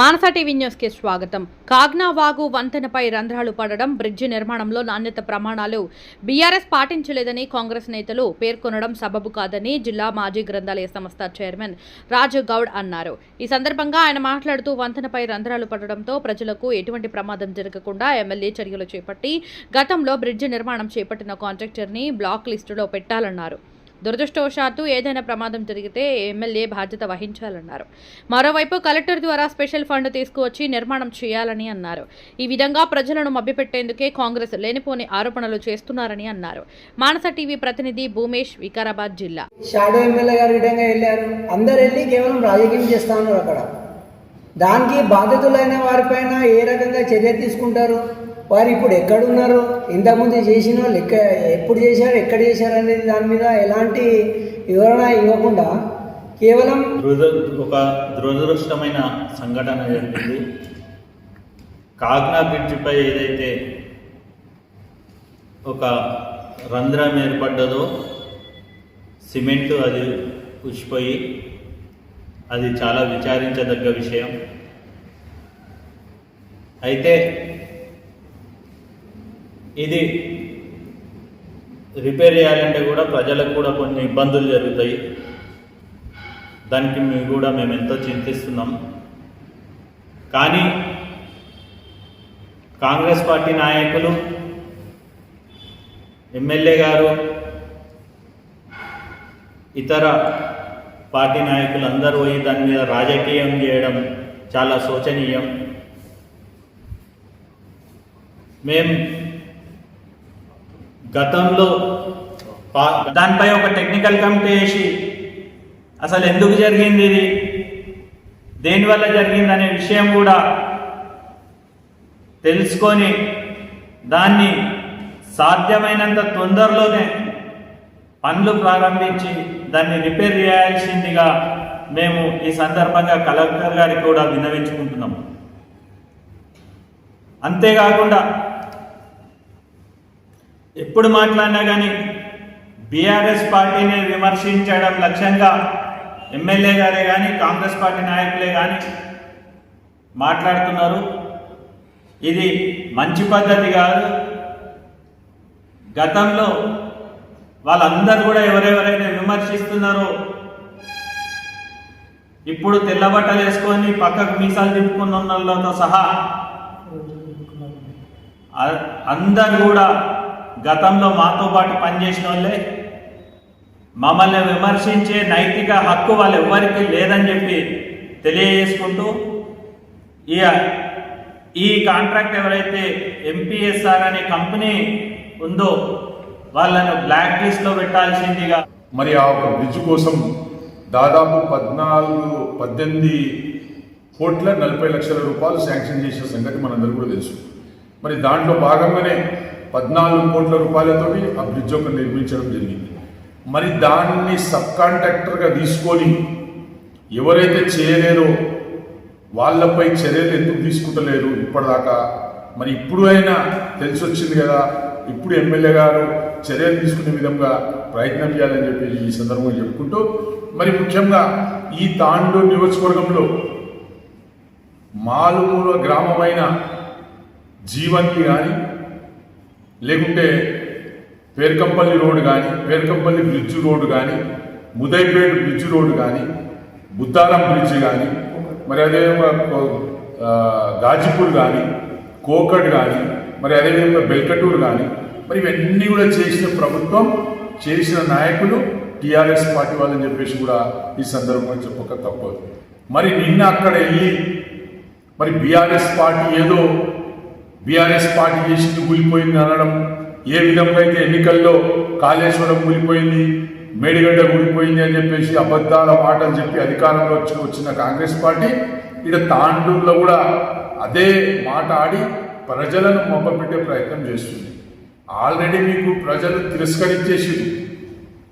మానస TV న్యూస్కి స్వాగతం. కాగ్నా వాగు వంతెనపై రంధ్రాలు పడడం బ్రిడ్జి నిర్మాణంలో నాణ్యత ప్రమాణాలు. బీఆర్ఎస్ పాటించలేదని కాంగ్రెస్ నేతలు పేర్కొనడం సబబు కాదని జిల్లా మాజీ గ్రంథాలయ సంస్థ చైర్మన్ రాజు గౌడ్ అన్నారు. ఈ సందర్భంగా ఆయన మాట్లాడుతూ వంతెనపై రంధ్రాలు పడడంతో ప్రజలకు ఎటువంటి ప్రమాదం జరగకుండా ఎమ్మెల్యే చర్యలు చేపట్టి గతంలో బ్రిడ్జి నిర్మాణం చేపట్టిన కాంట్రాక్టర్ని బ్లాక్ లిస్టులో పెట్టాలన్నారు. దురదృష్టవశాత్తు ఏదైనా ప్రమాదం జరిగితే ఎమ్మెల్యే బాధ్యత వహించాలన్నారు. మరోవైపు కలెక్టర్ ద్వారా స్పెషల్ ఫండ్ తీసుకువచ్చి నిర్మాణం చేయాలని అన్నారు. ఈ విధంగా ప్రజలను మభ్యపెట్టేందుకే కాంగ్రెస్ లేనిపోని ఆరోపణలు చేస్తున్నారని అన్నారు. మానస టీవీ ప్రతినిధి భూమేష్ వికారాబాద్ జిల్లా. షాడో ఎమ్మెల్యే గారు విధంగా వెళ్ళారు. అందరు వెళ్ళి కేవలం రాజకీయం చేస్తా ఉన్నారు అక్కడ. దానికి బాధితులైన వారిపైన ఏ రకంగా చర్య తీసుకుంటారు? వారు ఇప్పుడు ఎక్కడున్నారు ఇంతకుముందు చేసిన వాళ్ళు ఎక్క ఎప్పుడు చేశారు ఎక్కడ చేశారు అనేది దాని మీద ఎలాంటి వివరణ ఇవ్వకుండా కేవలం ఒక దురదృష్టమైన సంఘటన జరిగింది. కాగ్నా బ్రిడ్జిపై ఏదైతే ఒక రంధ్రం ఏర్పడ్డదో సిమెంట్ అది ఉచ్చిపోయి అది చాలా విచారించదగ్గ విషయం. అయితే ఇది రిపేర్ చేయాలంటే కూడా ప్రజలకు కూడా కొన్ని ఇబ్బందులు జరుగుతాయి. దానికి మేము కూడా మేము ఎంతో చింతిస్తున్నాం. కానీ కాంగ్రెస్ పార్టీ నాయకులు ఎమ్మెల్యే గారు ఇతర పార్టీ నాయకులు అందరూ పోయి దాని మీద రాజకీయం చేయడం చాలా శోచనీయం. మేము గతంలో పా- దానిపై ఒక టెక్నికల్ కమిటీ వేసి అసలు ఎందుకు జరిగింది ఇది? దేనివల్ల జరిగింది అనే విషయం కూడా తెలుసుకొని దాన్ని సాధ్యమైనంత తొందరలోనే పనులు ప్రారంభించి దాన్ని రిపేర్ చేయాల్సిందిగా మేము ఈ సందర్భంగా కలెక్టర్ గారికి కూడా విన్నవించుకుంటున్నాము అంతేకాకుండా ఎప్పుడు మాట్లాడినా కానీ బీఆర్ఎస్ పార్టీని విమర్శించడం లక్ష్యంగా ఎమ్మెల్యే గారే కానీ కాంగ్రెస్ పార్టీ నాయకులే కానీ మాట్లాడుతున్నారు. ఇది మంచి పద్ధతి కాదు. గతంలో వాళ్ళందరూ కూడా ఎవరెవరైతే విమర్శిస్తున్నారో ఇప్పుడు తెల్లబట్టలు వేసుకొని పక్కకు మీసాలు తిప్పుకున్న వాళ్ళతో సహా అందరు కూడా గతంలో మాతో పాటు పనిచేసిన వాళ్ళే మమ్మల్ని విమర్శించే నైతిక హక్కు వాళ్ళు ఎవరికి లేదని చెప్పి తెలియజేసుకుంటూ ఈ ఈ కాంట్రాక్ట్ ఎవరైతే ఎంపీఎస్ఆర్ అనే కంపెనీ ఉందో వాళ్ళను బ్లాక్ లిస్ట్లో పెట్టాల్సిందిగా మరి ఆ ఒక బ్రిడ్జ్ కోసం దాదాపు పద్నాలుగు పద్దెనిమిది కోట్ల నలభై లక్షల రూపాయలు శాంక్షన్ చేసిన సంగతి మనందరూ కూడా తెలుసు. మరి దాంట్లో భాగంగానే పద్నాలుగు కోట్ల రూపాయలతోటి ఆ బ్రిడ్జ్ ఒక నిర్మించడం జరిగింది. మరి దాన్ని సబ్ కాంట్రాక్టర్గా తీసుకొని ఎవరైతే చేయలేరో వాళ్ళపై చర్యలు ఎందుకు తీసుకుంటలేరు ఇప్పటిదాకా? మరి ఇప్పుడు అయినా తెలిసి వచ్చింది కదా ఇప్పుడు ఎమ్మెల్యే గారు చర్యలు తీసుకునే విధంగా ప్రయత్నం చేయాలని చెప్పి ఈ సందర్భంగా చెప్పుకుంటూ మరి ముఖ్యంగా ఈ తాండూరు నియోజకవర్గంలో మాలుమూల గ్రామమైన జీవన్కి కానీ లేకుంటే పేర్కంపల్లి రోడ్డు కానీ పేర్కంపల్లి బ్రిడ్జ్ రోడ్డు కానీ ముదైపేట బ్రిడ్జ్ రోడ్డు కానీ బుద్ధారం బ్రిడ్జ్ కానీ మరి అదేవిధంగా గాజిపూర్ గాజీపూర్ కానీ కోకట్ కానీ మరి అదేవిధంగా బెల్కటూరు కానీ మరి ఇవన్నీ కూడా చేసిన ప్రభుత్వం చేసిన నాయకులు టీఆర్ఎస్ పార్టీ వాళ్ళని చెప్పేసి కూడా ఈ సందర్భంగా చెప్పక తప్పదు. మరి నిన్న అక్కడ వెళ్ళి మరి బీఆర్ఎస్ పార్టీ ఏదో బీఆర్ఎస్ పార్టీ చేసింది కూలిపోయింది అనడం ఏ విధంగా అయితే ఎన్నికల్లో కాళేశ్వరం కూలిపోయింది మేడిగడ్డ కూలిపోయింది అని చెప్పేసి అబద్ధాల మాటలు చెప్పి అధికారంలో వచ్చి వచ్చిన కాంగ్రెస్ పార్టీ ఇక్కడ తాండూరులో కూడా అదే మాట ఆడి ప్రజలను మొబ్బపెట్టే ప్రయత్నం చేస్తుంది. ఆల్రెడీ మీకు ప్రజలు తిరస్కరించేసి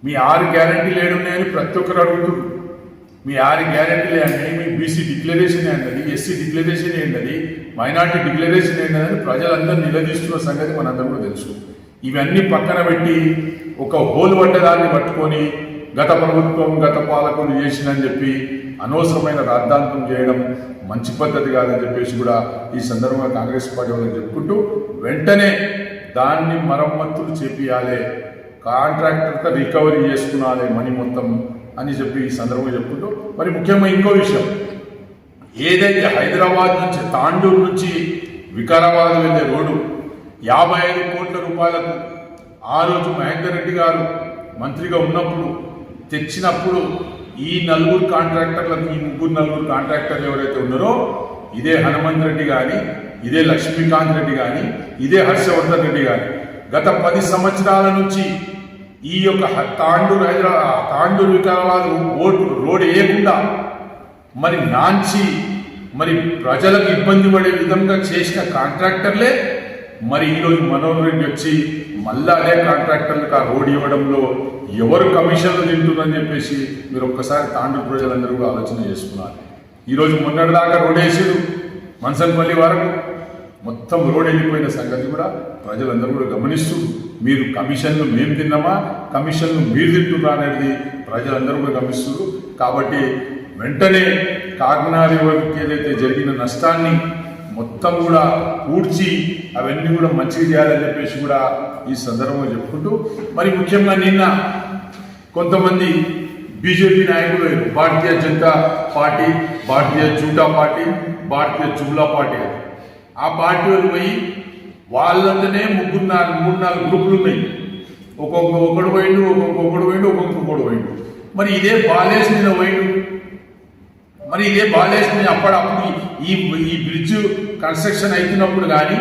మీ ఆరు గ్యారంటీలు ఏడున్నాయని ప్రతి ఒక్కరు అడుగుతున్నారు. మీ ఆరు గ్యారెంటీ లేని మీ బీసీ డిక్లరేషన్ ఏంటది ఎస్సీ డిక్లరేషన్ ఏంటది మైనార్టీ డిక్లరేషన్ ఏంటని ప్రజలందరూ నిలదీస్తున్న సంగతి మనందరూ కూడా తెలుసు. ఇవన్నీ పక్కన పెట్టి ఒక హోల్ పడ్డదాన్ని పట్టుకొని గత ప్రభుత్వం గత పాలకులు చేసిందని చెప్పి అనవసరమైన రాద్ధాంతం చేయడం మంచి పద్ధతి కాదని చెప్పేసి కూడా ఈ సందర్భంగా కాంగ్రెస్ పార్టీ వాళ్ళని చెప్పుకుంటూ వెంటనే దాన్ని మరమ్మతులు చేపియాలి కాంట్రాక్టర్తో రికవరీ చేసుకునాలి మనీ మొత్తం అని చెప్పి ఈ సందర్భంగా చెప్పుకుంటూ మరి ముఖ్యంగా ఇంకో విషయం. ఏదైతే హైదరాబాద్ నుంచి తాండూరు నుంచి వికారాబాద్ వెళ్ళే రోడ్డు యాభై ఐదు కోట్ల రూపాయలకు ఆ రోజు మహేందర్ రెడ్డి గారు మంత్రిగా ఉన్నప్పుడు తెచ్చినప్పుడు ఈ నలుగురు కాంట్రాక్టర్లకు ఈ ముగ్గురు నలుగురు కాంట్రాక్టర్లు ఎవరైతే ఉన్నారో ఇదే హనుమంత్ రెడ్డి కానీ ఇదే లక్ష్మీకాంత్ రెడ్డి కానీ ఇదే హర్షవర్ధన్ రెడ్డి కానీ గత పది సంవత్సరాల నుంచి ఈ యొక్క తాండూరు హైదరాబాద్ తాండూరు వికారాబాద్ ఓటు రోడ్ వేయకుండా మరి నాంచి మరి ప్రజలకు ఇబ్బంది పడే విధంగా చేసిన కాంట్రాక్టర్లే మరి ఈరోజు మనోహర్ రెడ్డి వచ్చి మళ్ళా అదే కాంట్రాక్టర్లకు ఆ రోడ్ ఇవ్వడంలో ఎవరు కమిషన్లు తింటుందని చెప్పేసి మీరు ఒక్కసారి తాండూరు ప్రజలందరూ కూడా ఆలోచన చేసుకున్నారు. ఈరోజు మొన్నటిదాకా రోడ్ వేసారు మన్సన్పల్లి వరకు. మొత్తం రోడ్ వెళ్ళిపోయిన సంగతి కూడా ప్రజలందరూ కూడా గమనిస్తూ మీరు కమిషన్లు మేము తిన్నామా? కమిషన్లు మీరు తింటున్నా అనేది ప్రజలందరూ కూడా గమనిస్తున్నారు కాబట్టి వెంటనే కాకినాడ రివర్కి ఏదైతే జరిగిన నష్టాన్ని మొత్తం కూడా పూడ్చి అవన్నీ కూడా మంచిగా చేయాలని చెప్పేసి కూడా ఈ సందర్భంగా చెప్పుకుంటూ మరి ముఖ్యంగా నిన్న కొంతమంది బీజేపీ నాయకులు భారతీయ జనతా పార్టీ భారతీయ జూటా పార్టీ భారతీయ జుమ్లా పార్టీ ఆ పార్టీ వాళ్ళు పోయి వాళ్ళంతనే ముగ్గురు నాలుగు మూడు నాలుగు గ్రూపులు ఉన్నాయి. ఒక్కొక్క ఒకడు పోయిండు ఒక్కొక్క ఒకడు పోయిండు ఒక్కొక్క ఒకడు పోయిండు. మరి ఇదే బాలేసి నిన్న పోయిండు. మరి ఇదే బాలేసి అప్పుడప్పుడు ఈ ఈ బ్రిడ్జ్ కన్స్ట్రక్షన్ అవుతున్నప్పుడు కానీ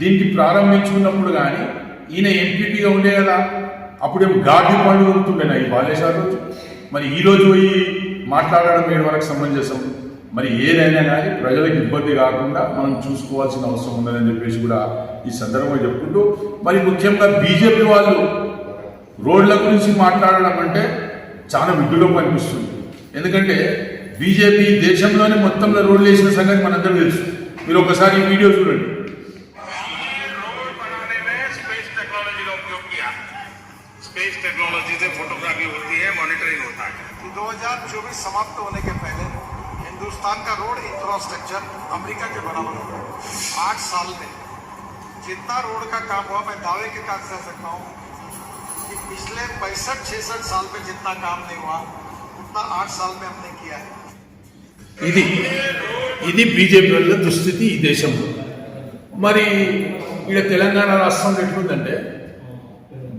దీనికి ప్రారంభించుకున్నప్పుడు కానీ ఈయన ఎంపీపీగా ఉండే కదా. అప్పుడేమో గాడి పండుగ ఉంటుండేనా ఈ బాలేశ్వర రోజు మరి ఈరోజు పోయి మాట్లాడడం ఏడు వరకు సమంజసం. మరి ఏదైనా కానీ ప్రజలకు ఇబ్బంది కాకుండా మనం చూసుకోవాల్సిన అవసరం ఉందని చెప్పేసి కూడా ఈ సందర్భంగా చెప్పుకుంటూ మరి ముఖ్యంగా బీజేపీ వాళ్ళు రోడ్ల గురించి మాట్లాడడం అంటే చాలా విడ్డులో అనిపిస్తుంది ఎందుకంటే బీజేపీ దేశంలోనే మొత్తంలో రోడ్లు వేసిన సంగతి మనందరూ తెలుసు మీరు ఒకసారి ఈ వీడియో చూడండి रोड बनाने में स्पेस टेक्नोलॉजी का उपयोग किया स्पेस टेक्नोलॉजी से फोटोग्राफी होती है मॉनिटरिंग होता है कि 2024 समाप्त होने के पहले हिंदुस्तान का रोड इंफ्रास्ट्रक्चर अमेरिका के बराबर होगा आठ साल में जितना रोड का काम हुआ मैं दावे के साथ कह सकता हूँ कि पिछले पैंसठ छिसठ साल में जितना काम नहीं हुआ उतना आठ साल में हमने किया है ఇది ఇది బీజేపీ వాళ్ళ దుస్థితి ఈ దేశంలో మరి ఇక్కడ తెలంగాణ రాష్ట్రంలో ఎట్లుందంటే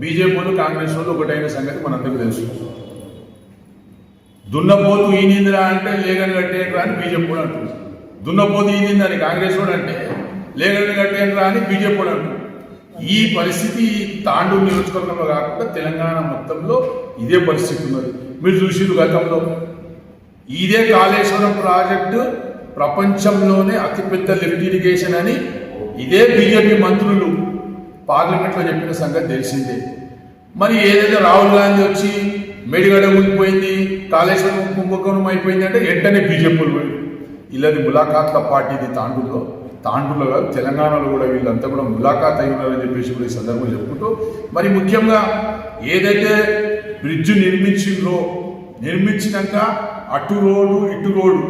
బీజేపీ వాళ్ళు కాంగ్రెస్ వాళ్ళు ఒకటైన సంగతి మనందరికీ తెలుసు దున్నపోతు ఈనిందిరా అంటే లేగని కట్టేయండిరా అని బీజేపీ కూడా అంటుంది. దున్నపోతు ఈనింది అని కాంగ్రెస్ కూడా అంటే లేగని కట్టేయండిరా అని బీజేపీ కూడా అంటుంది. ఈ పరిస్థితి తాండూరు నియోజకవర్గంలో కాకుండా తెలంగాణ మొత్తంలో ఇదే పరిస్థితి ఉన్నది. మీరు చూసిరు గతంలో. ఇదే కాళేశ్వరం ప్రాజెక్టు ప్రపంచంలోనే అతిపెద్ద లిఫ్ట్ ఇరిగేషన్ అని ఇదే బీజేపీ మంత్రులు పార్లమెంట్లో చెప్పిన సంగతి తెలిసిందే. మరి ఏదైతే రాహుల్ గాంధీ వచ్చి మేడిగడ ఉండిపోయింది కాళేశ్వరం కుంభకోణం అయిపోయింది అంటే వెంటనే బీజేపీలు పోయి ఇలాది ములాఖాత్ల పార్టీది తాండూరులో. తాండూరులో కాదు తెలంగాణలో కూడా వీళ్ళంతా కూడా ములాఖాత్ అయి ఉన్నారని చెప్పేసి కూడా ఈ సందర్భంగా చెప్పుకుంటూ మరి ముఖ్యంగా ఏదైతే బ్రిడ్జ్ నిర్మించిండ్రో నిర్మించినాక అటు రోడ్డు ఇటు రోడ్డు.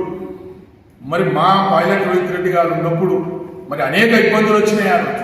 మరి మా పైలట్ రోహిత్ రెడ్డి గారు ఉన్నప్పుడు మరి అనేక ఇబ్బందులు వచ్చినాయి ఆ రోజు.